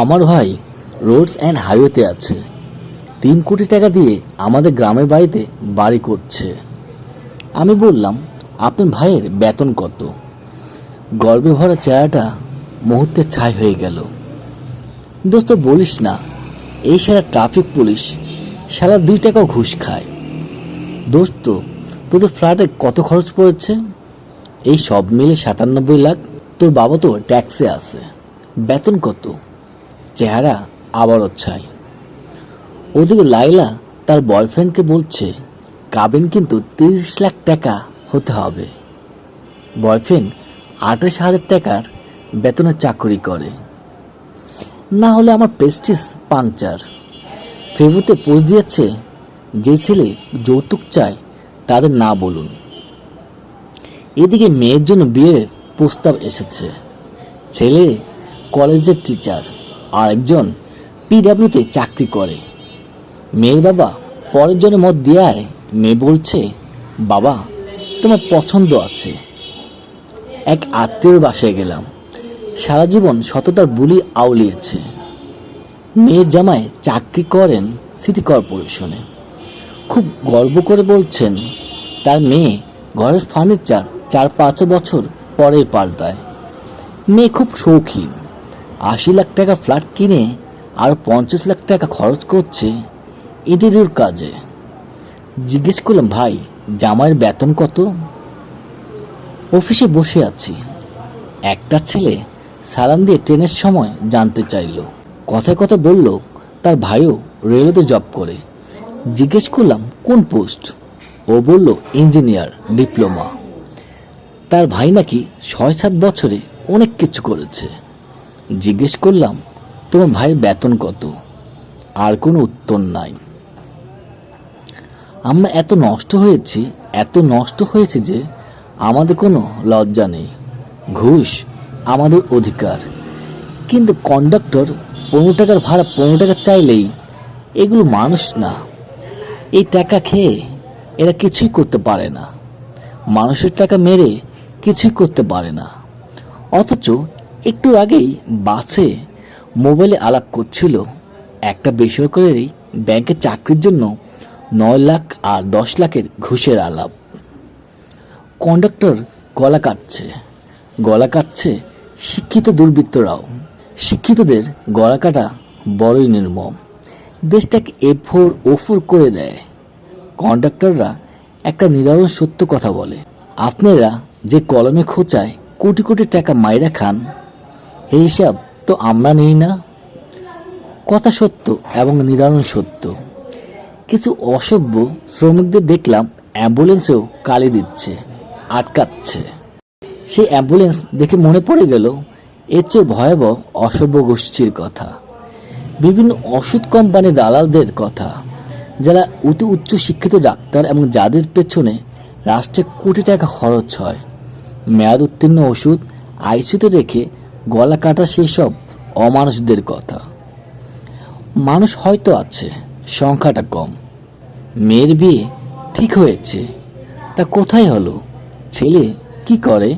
আমার ভাই roads and হাইওয়েতে আছে। তিন কোটি টাকা দিয়ে আমাদের গ্রামের বাড়িতে বাড়ি করছে। আমি বললাম, আপনার ভাইয়ের বেতন কত? গর্বে ভরা চেহারাটা মুহূর্তে ছাই হয়ে গেল। দোস্ত, বলিস না, এই সারা ট্রাফিক পুলিশ সারা দুই টাকাও ঘুষ খায়। দোস্ত, তোদের ফ্ল্যাটে কত খরচ পড়েছে? এই সব মিলে সাতানব্বই লাখ। তোর বাবা তো ট্যাক্সে আছে। বেতন কত? চেহারা আবারও ছাই ওদিকে লাইলা তার বয়ফ্রেন্ডকে বলছে, কাবিন কিন্তু তিরিশ লাখ টাকা হতে হবে। বয়ফ্রেন্ড আঠাশ হাজার টাকার বেতনের চাকরি করে। না হলে আমার প্রেস্টিজ পাংচার ফেসবুকে পোস্ট দিয়েছে, যে ছেলে যৌতুক চায় তাদের না বলুন। এদিকে মেয়ের জন্য বিয়ের প্রস্তাব এসেছে। ছেলে কলেজের টিচার আর একজন পিডাব্লিউতে চাকরি করে। মেয়ের বাবা পরের জন্য মত দেওয়ায় মেয়ে বলছে, বাবা, তোমার পছন্দ আছে। এক আত্মীয়র বাসায় গেলাম। সারা জীবন সততার বুলি আউলিয়েছে। মেয়ের জামায় চাকরি করেন সিটি কর্পোরেশনে খুব গর্ব করে বলছেন, তার মেয়ে ঘরের ফার্নিচার চার পাঁচ বছর পরে পাল্টায়। মেয়ে খুব শৌখিন। আশি লাখ টাকা ফ্ল্যাট কিনে আর পঞ্চাশ লাখ টাকা খরচ করছে ইন্টেরিয়র কাজে। জিজ্ঞেস করলাম, ভাই, জামাইয়ের বেতন কত? অফিসে বসে আছি। একটা ছেলে সালাম দিয়ে ট্রেনের সময় জানতে চাইলো। কথায় কথা বলল, তার ভাইও রেলওয়েতে জব করে। জিজ্ঞেস করলাম, কোন পোস্ট? ও বলল, ইঞ্জিনিয়ার ডিপ্লোমা। তার ভাই নাকি ছয় সাত বছরে অনেক কিছু করেছে। জিজ্ঞেস করলাম, তোমার ভাইয়ের বেতন কত? আর কোনো উত্তর নাই। আমরা এত নষ্ট হয়েছি, এত নষ্ট হয়েছে যে আমাদের কোনো লজ্জা নেই। ঘুষ আমাদের অধিকার। কিন্তু কন্ডাক্টর পনেরো টাকার ভাড়া পনেরো টাকা চাইলেই এগুলো মানুষ না। এই টাকা খেয়ে এরা কিছুই করতে পারে না। মানুষের টাকা মেরে কিছুই করতে পারে না। অথচ একটু আগেই বাসে মোবাইলে আলাপ করছিল একটা বেসরকারি ব্যাংকে চাকরির জন্য নয় লাখ আর দশ লাখের ঘুষের আলাপ। কন্ডাক্টর গলা কাটছে। গলা কাটছে শিক্ষিত দুর্বৃত্তরাও। শিক্ষিতদের গলা কাটা বড়ই নির্মম। দেশটাকে এ ফোর ও ফোর করে দেয়। কন্ডাক্টররা একটা নিদারুণ সত্য কথা বলে। আপনারা যে কলমে খোঁচায় কোটি কোটি টাকা মাইরা খান এই হিসাব তো আমরা নেই না। কথা সত্য এবং নিদারুণ সত্য। কিছু অসভ্য শ্রমিকদের দেখলাম অ্যাম্বুলেন্সেও কালি দিচ্ছে, আটকাচ্ছে। সেই অ্যাম্বুলেন্স দেখে মনে পড়ে গেল, এর চেয়ে ভয়াবহ অসভ্য গোষ্ঠীর কথা। বিভিন্ন ওষুধ কোম্পানি দালালদের কথা, যারা অতি উচ্চ শিক্ষিত ডাক্তার এবং যাদের পেছনে রাষ্ট্রে কোটি টাকা খরচ হয়। মেয়াদ উত্তীর্ণ ওষুধ আইসিতে রেখে গলা কাটা সেই সব অমানুষদের কথা। মানুষ হয়তো আছে, সংখ্যাটা কম। মেয়ের বিয়ে ঠিক হয়েছে, তা কোথায় হলো? ছেলে কি করে?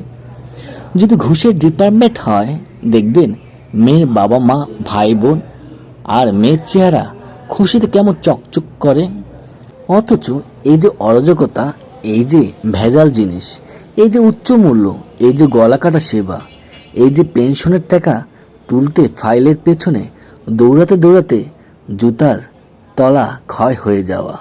যদি ঘুষের ডিপার্টমেন্ট হয়, দেখবেন মেয়ের বাবা মা, ভাই বোন আর মেয়ের চেহারা খুশিতে কেমন চকচক করে। অথচ এই যে অরাজকতা, এই যে ভেজাল জিনিস, এই যে উচ্চ মূল্য, এই যে গলা কাটা সেবা এই যে পেনশনের টাকা তুলতে ফাইলের পেছনে দৌড়াতে দৌড়াতে জুতার তলা ক্ষয় হয়ে যাওয়া।